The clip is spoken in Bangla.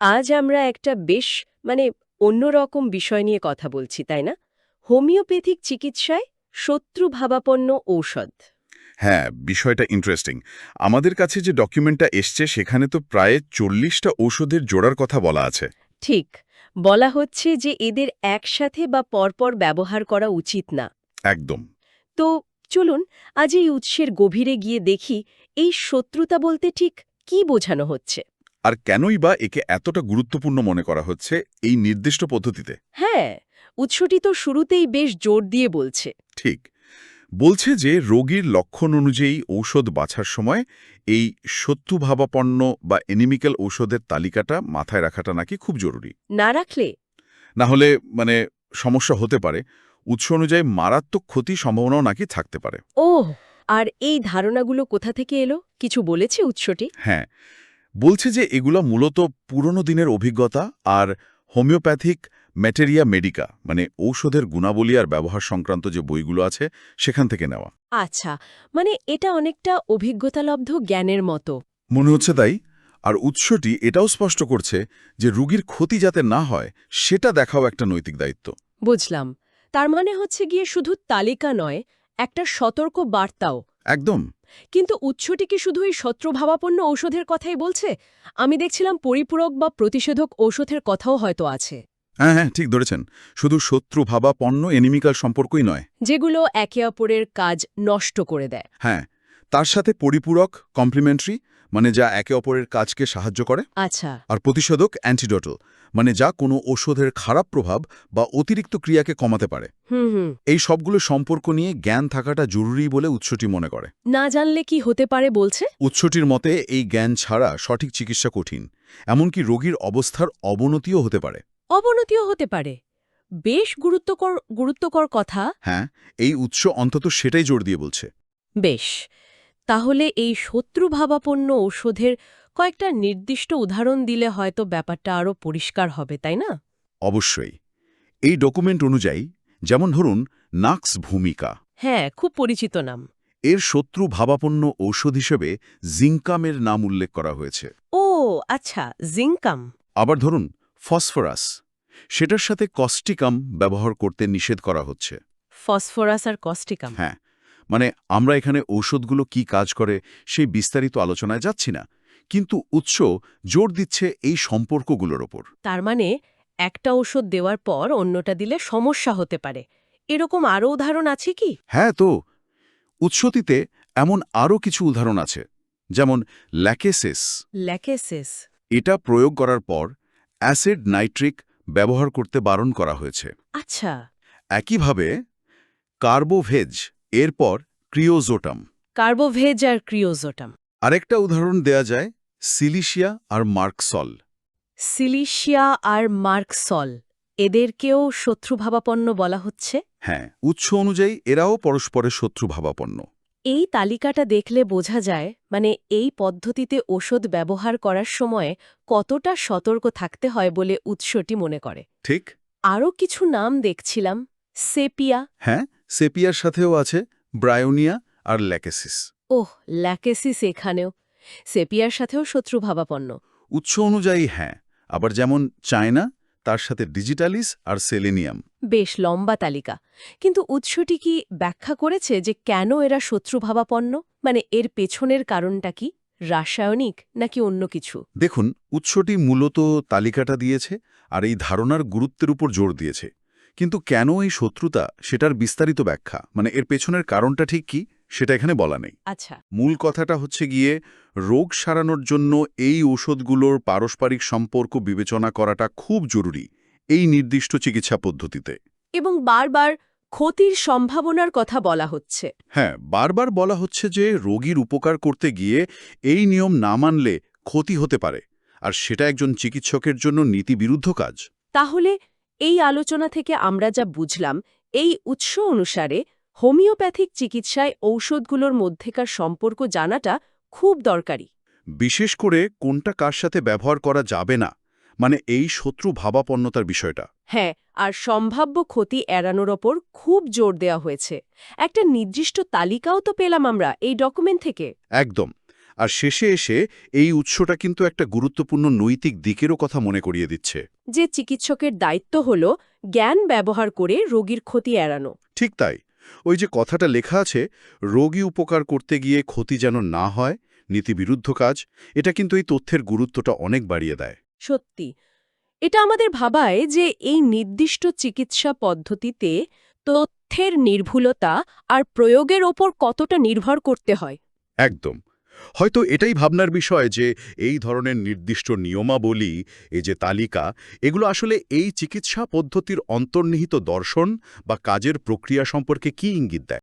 আজ আমরা একটা বেশ মানে অন্যরকম বিষয় নিয়ে কথা বলছি তাই না? হোমিওপ্যাথিক চিকিৎসায় শত্রুভাবাপন্ন ঔষধ। হ্যাঁ বিষয়টা ইন্টারেস্টিং আমাদের কাছে যে ডকুমেন্টটা এসছে সেখানে তো প্রায় চল্লিশটা ঔষধের জোড়ার কথা বলা আছে। ঠিক। বলা হচ্ছে যে এদের একসাথে বা পরপর ব্যবহার করা উচিত না। একদম। তো চলুন আজ এই উৎসের গভীরে গিয়ে দেখি এই শত্রুতা বলতে ঠিক কি বোঝানো হচ্ছে? আর কেনই বা একে এতটা গুরুত্বপূর্ণ মনে করা হচ্ছে এই নির্দিষ্ট পদ্ধতিতে? হ্যাঁ উৎসটি তো শুরুতেই বেশ জোর দিয়ে বলছে। ঠিক। বলছে যে রোগীর লক্ষণ অনুযায়ী ঔষধ বাছার সময় এই শত্রুভাবাপন্ন বা এনিমিক্যাল ঔষধের তালিকাটা মাথায় রাখাটা নাকি খুব জরুরি। না রাখলে? না হলে মানে সমস্যা হতে পারে। উৎস অনুযায়ী মারাত্মক ক্ষতি সম্ভাবনাও নাকি থাকতে পারে। ওহ আর এই ধারণাগুলো কোথা থেকে এলো? কিছু বলেছে উৎসটি? হ্যাঁ বলছে যে এগুলো মূলত পুরনো দিনের অভিজ্ঞতা আর হোমিওপ্যাথিক ম্যাটেরিয়া মেডিকা মানে ঔষধের গুণাবলী আর ব্যবহার সংক্রান্ত যে বইগুলো আছে সেখান থেকে নেওয়া। আচ্ছা মানে এটা অনেকটা অভিজ্ঞতালব্ধ জ্ঞানের মতো। মনে হচ্ছে তাই। আর উৎসটি এটাও স্পষ্ট করছে যে রুগীর ক্ষতি যাতে না হয় সেটা দেখাও একটা নৈতিক দায়িত্ব। বুঝলাম। তার মানে হচ্ছে গিয়ে শুধু তালিকা নয় একটা সতর্ক বার্তাও। একদম। কিন্তু উৎসটি কি শুধু এই শত্রুভাবাপন্ন ঔষধের কথাই বলছে? আমি দেখছিলাম পরিপূরক বা প্রতিষেধক ঔষধের কথাও হয়তো আছে। হ্যাঁ হ্যাঁ ঠিক ধরেছেন। শুধু শত্রু ভাবা পণ্য এনিমিকাল সম্পর্কই নয়। যেগুলো একে অপরের কাজ নষ্ট করে দেয়। হ্যাঁ তার সাথে পরিপূরক কমপ্লিমেন্টারি মানে যা একে অপরের কাজকে সাহায্য করে আচ্ছা। আর প্রতিষেধক অ্যান্টিডোটাল মানে যা কোনো ওষুধের খারাপ প্রভাব বা অতিরিক্ত ক্রিয়াকে কমাতে পারে। এই সবগুলো সম্পর্ক নিয়ে জ্ঞান থাকাটা জরুরি বলে উৎসটি মনে করে। না জানলে কি হতে পারে বলছে? উৎসটির মতে এই জ্ঞান ছাড়া সঠিক চিকিৎসা কঠিন এমনকি রোগীর অবস্থার অবনতিও হতে পারে। অবনতিও হতে পারে। বেশ গুরুত্বকর গুরুত্বকর কথা। হ্যাঁ এই উৎস অন্তত সেটাই জোর দিয়ে বলছে। বেশ। তাহলে এই শত্রুভাবাপন্ন ঔষধের কয়েকটা নির্দিষ্ট উদাহরণ দিলে হয়তো ব্যাপারটা আরও পরিষ্কার হবে তাই না? অবশ্যই। এই ডকুমেন্ট অনুযায়ী যেমন ধরুন নাক্স ভূমিকা। হ্যাঁ খুব পরিচিত নাম। এর শত্রু ভাবাপন্ন ঔষধ হিসেবে জিঙ্কামের নাম উল্লেখ করা হয়েছে। ও আচ্ছা জিঙ্কাম আবার ধরুন ফসফরাস। সেটার সাথে কস্টিকাম ব্যবহার করতে নিষেধ করা হচ্ছে। ফসফরাস আর কস্টিকাম। হ্যাঁ মানে আমরা এখানে ঔষধগুলো কি কাজ করে সেই বিস্তারিত আলোচনায় যাচ্ছি না কিন্তু উৎস জোর দিচ্ছে এই সম্পর্কগুলোর ওপর। তার মানে একটা ওষুধ দেওয়ার পর অন্যটা দিলে সমস্যা হতে পারে। এরকম আরও উদাহরণ আছে কি? হ্যাঁ তো উৎসতিতে এমন আরও কিছু উদাহরণ আছে যেমন ল্যাকেসিস। ল্যাকেসিস। এটা প্রয়োগ করার পর অ্যাসিড নাইট্রিক ব্যবহার করতে বারণ করা হয়েছে। আচ্ছা। একইভাবে কার্বোভেজ এরপর ক্রিওজোটাম। কার্বোভেজ আর ক্রিওজোটাম। আরেকটা উদাহরণ দেয়া যায় সিলিশিয়া আর মার্কসল। সিলিশিয়া আর মার্কসল এদেরকেও শত্রুভাবাপন্ন বলা হচ্ছে? হ্যাঁ উৎস অনুযায়ী এরাও পরস্পরের শত্রুভাবাপন্ন। এই তালিকাটা দেখলে বোঝা যায় মানে এই পদ্ধতিতে ওষুধ ব্যবহার করার সময় কতটা সতর্ক থাকতে হয় বলে উৎসটি মনে করে। ঠিক। আরও কিছু নাম দেখছিলাম সেপিয়া। হ্যাঁ? সেপিয়ার সাথেও আছে ব্রায়োনিয়া আর ল্যাকেসিস। ওহ ল্যাকেসিস এখানেও। সেপিয়ার সাথেও শত্রুভাবাপন্ন উৎস অনুযায়ী হ্যাঁ আবার যেমন চায়না তার সাথে ডিজিটালিস আর সেলেনিয়াম। বেশ লম্বা তালিকা। কিন্তু উৎসটি কি ব্যাখ্যা করেছে যে কেন এরা শত্রুভাবাপন্ন মানে এর পেছনের কারণটা কি? রাসায়নিক নাকি অন্য কিছু? দেখুন উৎসটি মূলত তালিকাটা দিয়েছে আর এই ধারণার গুরুত্বের উপর জোর দিয়েছে। কিন্তু কেন এই শত্রুতা সেটার বিস্তারিত ব্যাখ্যা? মানে এর পেছনের কারণটা ঠিক কি? সেটা এখানে বলা নেই। আচ্ছা। মূল কথাটা হচ্ছে গিয়ে রোগ সারানোর জন্য এই ঔষধগুলোর পারস্পরিক সম্পর্ক বিবেচনা করাটা খুব জরুরি এই নির্দিষ্ট চিকিৎসা পদ্ধতিতে। এবং বারবার ক্ষতির সম্ভাবনার কথা বলা হচ্ছে। হ্যাঁ বারবার বলা হচ্ছে যে রোগীর উপকার করতে গিয়ে এই নিয়ম না মানলে ক্ষতি হতে পারে। আর সেটা একজন চিকিৎসকের জন্য নীতিবিরুদ্ধ কাজ। তাহলে এই আলোচনা থেকে আমরা যা বুঝলাম এই উৎস অনুসারে হোমিওপ্যাথিক চিকিৎসায় ঔষধগুলোর মধ্যেকার সম্পর্ক জানাটা খুব দরকারি। বিশেষ করে কোনটা কার সাথে ব্যবহার করা যাবে না মানে এই শত্রু ভাবাপন্নতার বিষয়টা। হ্যাঁ আর সম্ভাব্য ক্ষতি এড়ানোর ওপর খুব জোর দেওয়া হয়েছে। একটা নির্দিষ্ট তালিকাও তো পেলাম আমরা এই ডকুমেন্ট থেকে। একদম। আর শেষে এসে এই উৎসটা কিন্তু একটা গুরুত্বপূর্ণ নৈতিক দিকেরও কথা মনে করিয়ে দিচ্ছে। যে চিকিৎসকের দায়িত্ব হল জ্ঞান ব্যবহার করে রোগীর ক্ষতি এড়ানো। ঠিক তাই। ওই যে কথাটা লেখা আছে রোগী উপকার করতে গিয়ে ক্ষতি যেন না হয় নীতিবিরুদ্ধ কাজ এটা কিন্তু এই তথ্যের গুরুত্বটা অনেক বাড়িয়ে দেয়। সত্যি। এটা আমাদের ভাবায় যে এই নির্দিষ্ট চিকিৎসা পদ্ধতিতে তথ্যের নির্ভুলতা আর প্রয়োগের ওপর কতটা নির্ভর করতে হয়। একদম। হয়তো এটাই ভাবনার বিষয় যে এই ধরনের নির্দিষ্ট নিয়মাবলী এ যে তালিকা, এগুলো আসলে এই চিকিৎসা পদ্ধতির অন্তর্নিহিত দর্শন বা কাজের প্রক্রিয়া সম্পর্কে কি ইঙ্গিত দেয়?